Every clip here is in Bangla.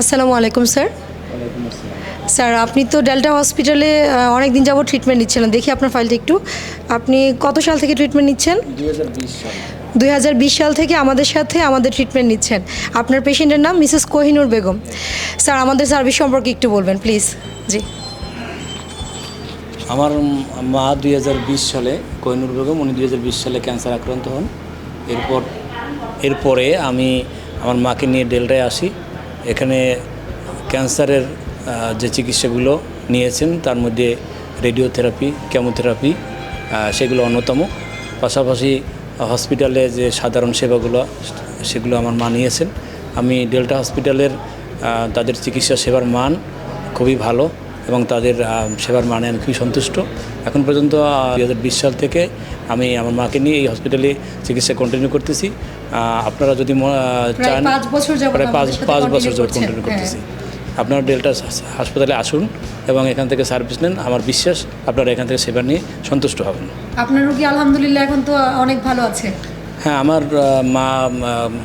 আসসালামু আলাইকুম, স্যার। স্যার, আপনি তো ডেল্টা হসপিটালে অনেক দিন যাবত ট্রিটমেন্ট নিচ্ছিলেন দেখি আপনার ফাইলটা একটু। আপনি কত সাল থেকে ট্রিটমেন্ট নিচ্ছেন? দুই হাজার বিশ সাল সাল থেকে আমাদের সাথে আমাদের ট্রিটমেন্ট নিচ্ছেন। আপনার পেশেন্টের নাম মিসেস কোহিনুর বেগম। স্যার, আমাদের সার্ভিস সম্পর্কে একটু বলবেন প্লিজ জি। আমার মা দুই হাজার বিশ সালে, কোহিনুর বেগম, উনি দুই হাজার বিশ সালে ক্যান্সার আক্রান্ত হন। এরপর, এরপরে আমি আমার মাকে নিয়ে ডেল্টায় আসি। এখানে ক্যান্সারের যে চিকিৎসাগুলো নিয়েছেন, তার মধ্যে রেডিওথেরাপি, কেমোথেরাপি সেগুলো অন্যতম। পাশাপাশি হসপিটালে যে সাধারণ সেবাগুলো, সেগুলো আমার মা নিয়েছেন। আমি ডেল্টা হসপিটালের তাদের চিকিৎসা সেবার মান খুবই ভালো। এবং তাদের সেবার মানে আমি খুবই সন্তুষ্ট। এখন পর্যন্ত দুই হাজার বিশ সাল থেকে আমি আমার মাকে নিয়ে এই হসপিটালে চিকিৎসা কন্টিনিউ করতেছি। আপনারা যদি চান পাঁচ বছর যাবত প্রায় পাঁচ পাঁচ বছর যাবত কন্টিনিউ হ্যাঁ। করতেছি। আপনারা ডেল্টা হাসপাতালে আসুন এবং এখান থেকে সার্ভিস নেন। আমার বিশ্বাস আপনারা এখান থেকে সেবা নিয়ে সন্তুষ্ট হবেন। আপনার রুগী আলহামদুলিল্লাহ এখন তো অনেক ভালো আছে। হ্যাঁ আমার মা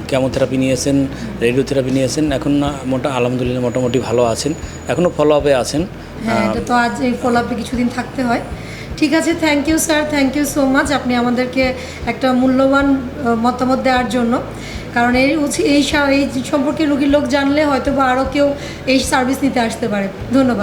কেমোথেরাপি নিয়েছেন রেডিওথেরাপি নিয়েছেন এখন মোটা আলহামদুলিল্লাহ মোটামুটি ভালো আছেন এখনও ফলো আপে আছেন। হ্যাঁ এটা তো আজ এই ফলোআপে কিছুদিন থাকতে হয়। ঠিক আছে thank you sir thank you so much আপনি আমাদেরকে একটা মূল্যবান মতামত দেওয়ার জন্য। কারণ এই এই সম্পর্কে রুগীর লোক জানলে হয়তো বা আরও কেউ এই সার্ভিস নিতে আসতে পারে। ধন্যবাদ।